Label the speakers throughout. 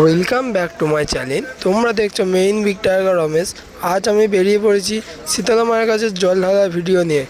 Speaker 1: Welcome back to my channel তোমরা দেখছ main big tiger Ramesh আজ আমি বেরিয়ে পড়েছি শীতলা মায়ের কাছে জল ঢালা ভিডিও নিয়ে।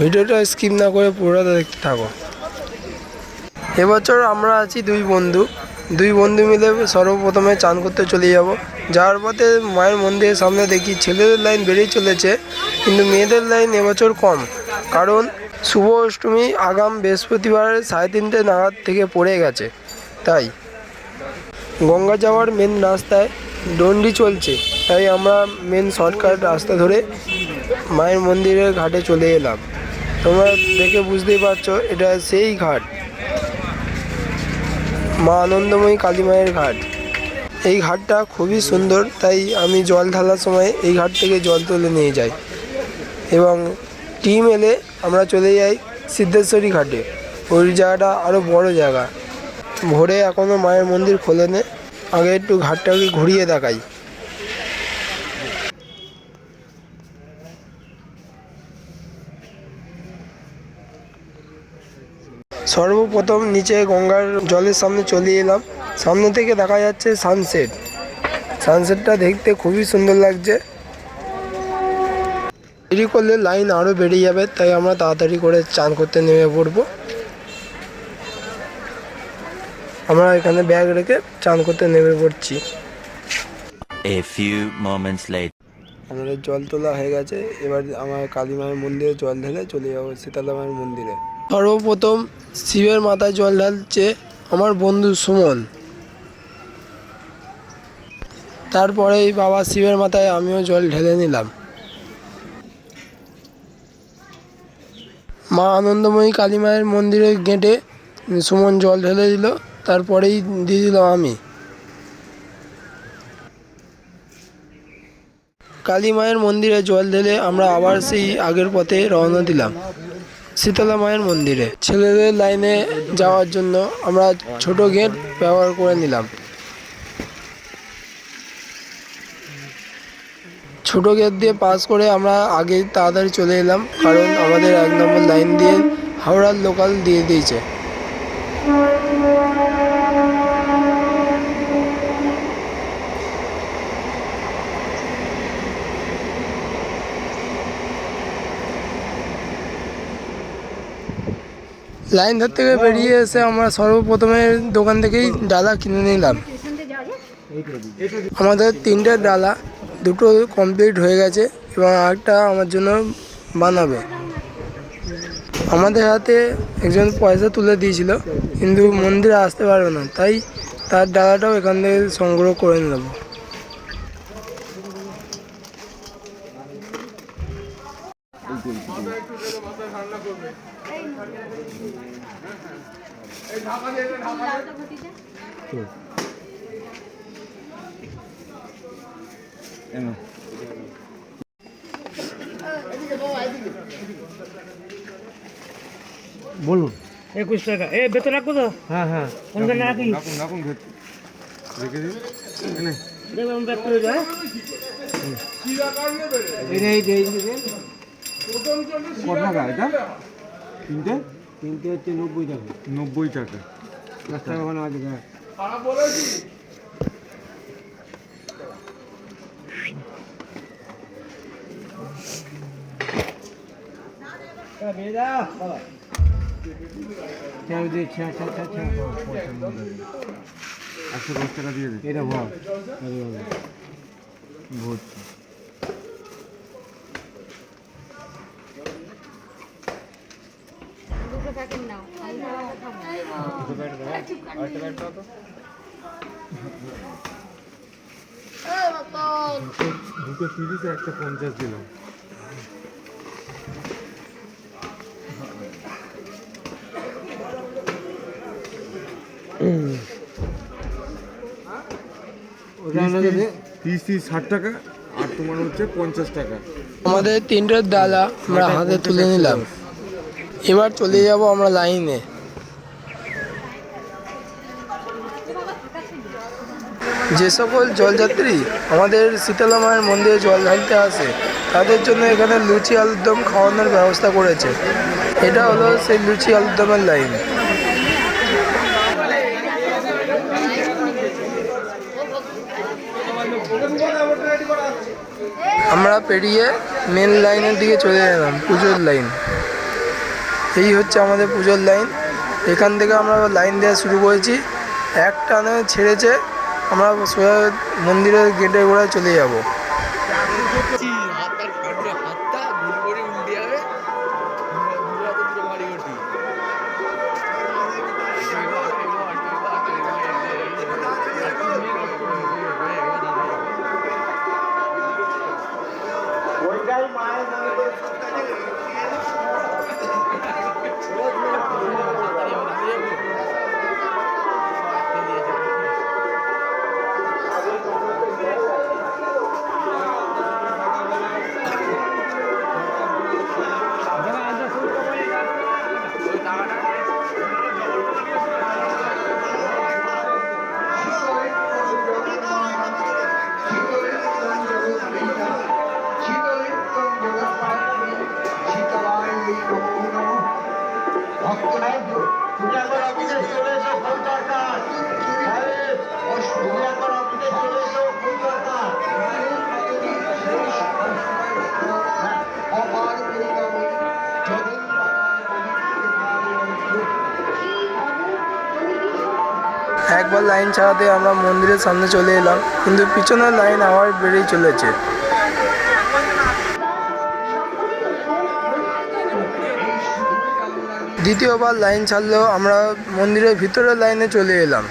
Speaker 1: ভিডিওটা স্কিপ না করে পুরোটা দেখতে থাকো। এবছর আমরা আছি দুই বন্ধু। দুই বন্ধু মিলে সর্বপ্রথমে চান করতে চলে যাব। যাওয়ার পথে মায়ের মন্দিরের সামনে দেখি ছেলেদের লাইন বেড়েই চলেছে, কিন্তু মেয়েদের লাইন এবছর কম। কারণ শুভ অষ্টমী আগাম বৃহস্পতিবার সাড়ে তিনটে নাগাদ থেকে পড়ে গেছে। তাই গঙ্গা যাওয়ার মেন রাস্তায় ডন্ডি চলছে। তাই আমরা মেন শর্টকাট রাস্তা ধরে মায়ের মন্দিরের ঘাটে চলে এলাম। তোমরা দেখে বুঝতেই পারছ, এটা সেই ঘাট। মা আনন্দময়ী কালী মায়ের ঘাট। এই ঘাটটা খুবই সুন্দর, তাই আমি জল ঢালার সময় এই ঘাট থেকে জল তুলে নিয়ে যাই। এবং টিম এলে আমরা চলে যাই সিদ্ধেশ্বরী ঘাটে। ওই জায়গাটা আরও বড় জায়গা। ভোরে এখনও মায়ের মন্দির খোলেনি আগে একটু ঘাটটাকে ঘুরিয়ে দেখাই। সর্বপ্রথম নিচে গঙ্গার জলের সামনে চলে এলাম। সামনে থেকে দেখা যাচ্ছে সানসেট সানসেটটা দেখতে খুবই সুন্দর লাগছে। দেরি করলে লাইন আরও বেড়ে যাবে, তাই আমরা তাড়াতাড়ি করে চান করতে নেমে পড়ব। আমরা এখানে ব্যাগ রেখে চান করতে নেমে পড়ছি।
Speaker 2: A few moments later.
Speaker 1: আমাদের জল তোলা হয়ে গেছে। এবার আমার কালী মায়ের মন্দিরে জল ঢেলে চলে যাব শীতলা মায়ের মন্দিরে। সর্বপ্রথম শিবের মাথায় জল ঢালছে আমার বন্ধু সুমন। তারপরেই বাবা শিবের মাথায় আমিও জল ঢেলে নিলাম। মা আনন্দময়ী কালী মায়ের মন্দিরের গেটে সুমন জল ঢেলে দিল। তারপরেই দিয়ে দিলাম আমি। কালী মায়ের মন্দিরে জল ঢেলে আমরা আবার সেই আগের পথে রওনা দিলাম। শীতলা মায়ের মন্দিরে। ছেলেদের লাইনে যাওয়ার জন্য আমরা ছোট গেট ব্যবহার করে নিলাম। ছোট গেট দিয়ে পাস করে আমরা আগে তাড়াতাড়ি চলে এলাম, কারণ আমাদের এক নম্বর লাইন দিয়ে হাওড়ার লোকাল দিয়ে দিয়েছে। লাইন ধর থেকে বেরিয়ে এসে আমরা সর্বপ্রথমে দোকান থেকেই ডালা কিনে নিলাম। আমাদের তিনটে ডালা, দুটো কমপ্লিট হয়ে গেছে এবং আরেকটা আমার জন্য বানাবে। আমাদের হাতে একজন পয়সা তুলে দিয়েছিল, কিন্তু মন্দিরে আসতে পারবে না, তাই তার ডালাটাও এখান থেকে সংগ্রহ করে নেব
Speaker 3: বলুন।
Speaker 4: একুশ টাকা। এ বেতন রাখব তো?
Speaker 3: হ্যাঁ হ্যাঁ।
Speaker 4: কোনটা না রাখি?
Speaker 3: রাখুন রাখুন রেখে দিন। এনে।
Speaker 4: ব্যাক করে যায়।
Speaker 3: কত টাকা এটা? তিনটে?
Speaker 4: তিনটে হচ্ছে নব্বই টাকা।
Speaker 3: নব্বই টাকা।
Speaker 4: দশ টাকা ওখানে আছে
Speaker 3: একশো দশ টাকা দিয়ে দিন
Speaker 4: এটা ভাব
Speaker 3: ভর্তি
Speaker 5: দুটো
Speaker 3: তিরিশ একটা পঞ্চাশ দিলাম। তিরিশ তিরিশ ষাট টাকা আর তোমার হচ্ছে পঞ্চাশ টাকা।
Speaker 1: আমাদের তিনটে ডালা আমরা হাতে তুলে নিলাম। এবার চলে যাব আমরা লাইনে। যে সকল জলযাত্রী আমাদের শীতলা মায়ের মন্দিরে জল ঢালতে আসে তাদের জন্য এখানে লুচি আলুর দম খাওয়ানোর ব্যবস্থা করেছে। এটা হলো সেই লুচি আলুর দমের লাইন। আমরা পেরিয়ে মেন লাইনের দিকে চলে এলাম, পুজোর লাইন এই হচ্ছে আমাদের পুজোর লাইন এখান থেকে আমরা লাইন দেওয়া শুরু করেছি। এক টানে ছেড়েছে, আমরা সোজা মন্দিরের গেটের গোড়ায় চলে যাব। mais, não, eu একবার লাইন ছাড়াতে আমরা মন্দিরের সামনে চলে এলাম। কিন্তু পিছনের লাইন আবার বেড়েই চলেছে। দ্বিতীয়বার লাইন ছাড়লেও আমরা মন্দিরের ভিতরের লাইনে চলে এলাম।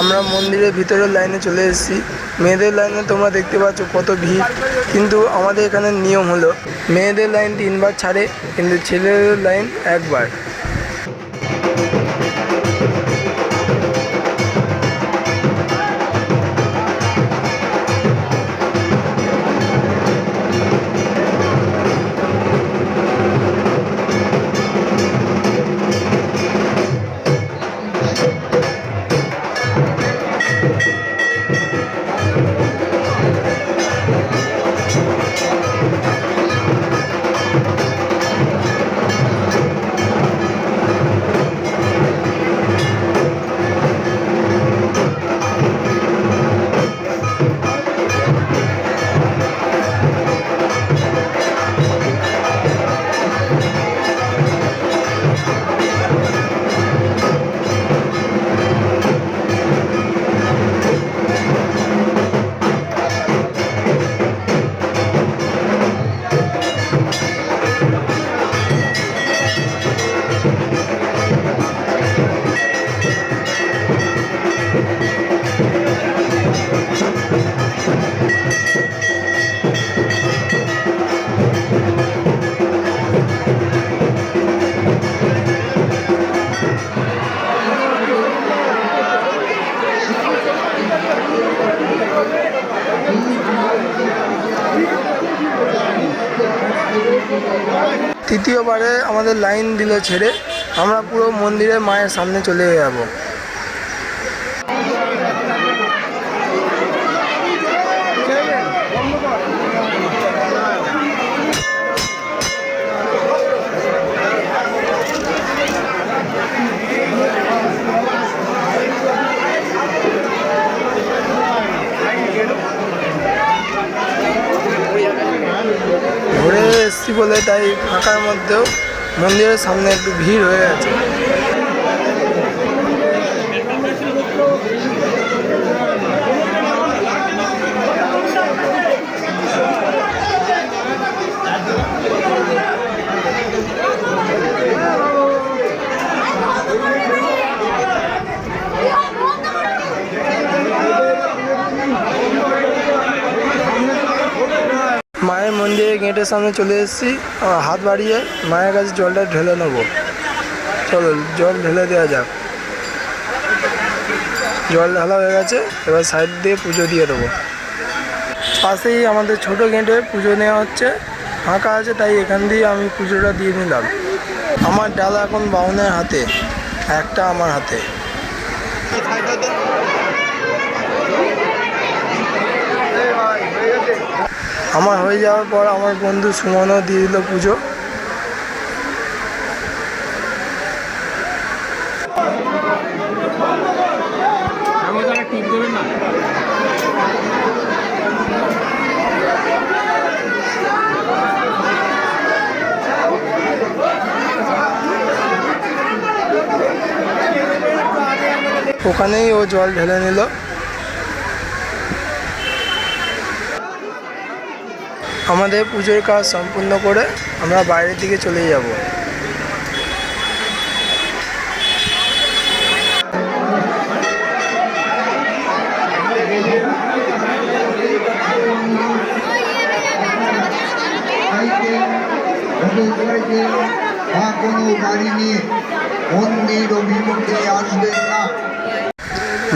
Speaker 1: আমরা মন্দিরের ভিতরের লাইনে চলে এসেছি। মেয়েদের লাইনে তোমরা দেখতে পাচ্ছ কত ভিড়। কিন্তু আমাদের এখানে নিয়ম হলো মেয়েদের লাইন তিনবার ছাড়ে কিন্তু ছেলেদের লাইন একবার। তৃতীয়বারে আমাদের লাইন দিল ছেড়ে আমরা পুরো মন্দিরের মায়ের সামনে চলে যাব। তাই ফাঁকার মধ্যেও মন্দিরের সামনে একটু ভিড় হয়ে আছে মায়ের মন্দিরে গেটের সামনে চলে এসেছি। হাত বাড়িয়ে মায়ের কাছে জলটা ঢেলে নেব। চলো, জল ঢেলে দেওয়া যাক। জল ঢালা হয়ে গেছে, এবার সাইড দিয়ে পুজো দিয়ে দেবো। পাশেই আমাদের ছোট গেটে পুজো নেওয়া হচ্ছে। ফাঁকা আছে, তাই এখান দিয়ে আমি পুজোটা দিয়ে নিলাম। আমার ডালা এখন বাউনের হাতে, একটা আমার হাতে। আমার হয়ে যাওয়ার পর আমার বন্ধু সুমনও দিয়ে দিল পুজো। ওখানেই ও জল ঢেলে নিল। আমাদের পুজোর কাজ সম্পূর্ণ করে আমরা বাইরের দিকে চলে যাব।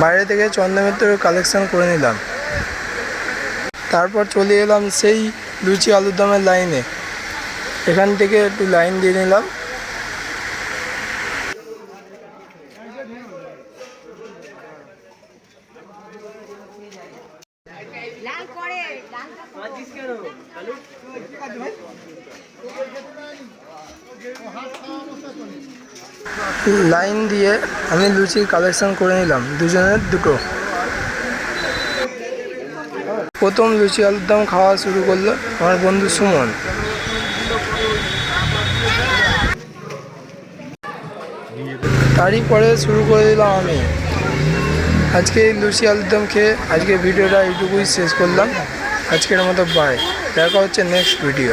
Speaker 1: বাইরে থেকে চন্দ্রমিত্রের কালেকশন করে নিলাম। তারপর চলে এলাম সেই লুচি আলুর দমের লাইনে। এখান থেকে একটু লাইন দিয়ে নিলাম। লাইন দিয়ে আমি লুচি কালেকশন করে নিলাম। দুজনের দুটো। প্রথম লুচি আলুর দম খাওয়া শুরু করল আমার বন্ধু সুমন। তারই পরে শুরু করে দিলাম আমি। আজকে এই লুচি আলুর দম খেয়ে আজকে ভিডিওটা এইটুকুই শেষ করলাম। আজকের মতো বাই দেখা হচ্ছে নেক্সট ভিডিও